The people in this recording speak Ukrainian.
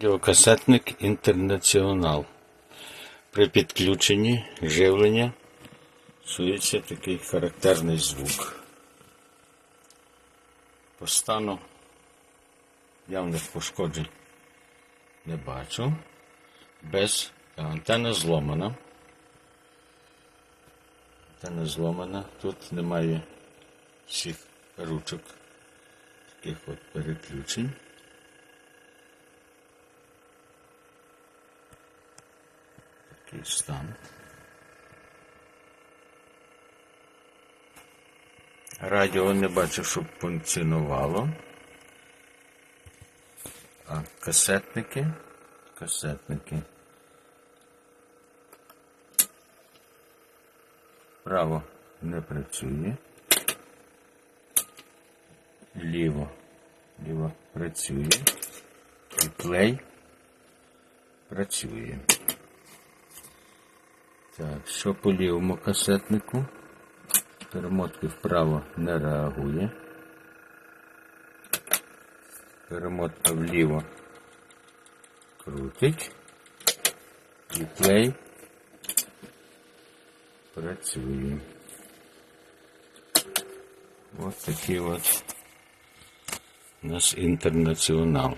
Радіокасетник Інтернаціонал. При підключенні живлення чується такий характерний звук. По стану явних пошкоджень не бачу. Без антенна зломана. Антенна зломана. Тут немає всіх ручок, таких от переключень. Такий стан. Радіо не бачив, щоб функціонувало. А касетники. Касетники. Право не працює. Ліво. Ліво працює. І плей працює. Так, що по лівому касетнику? Перемотки вправо не реагує. Перемотка вліво крутить. І плей працює. Ось такий от у нас інтернаціонал.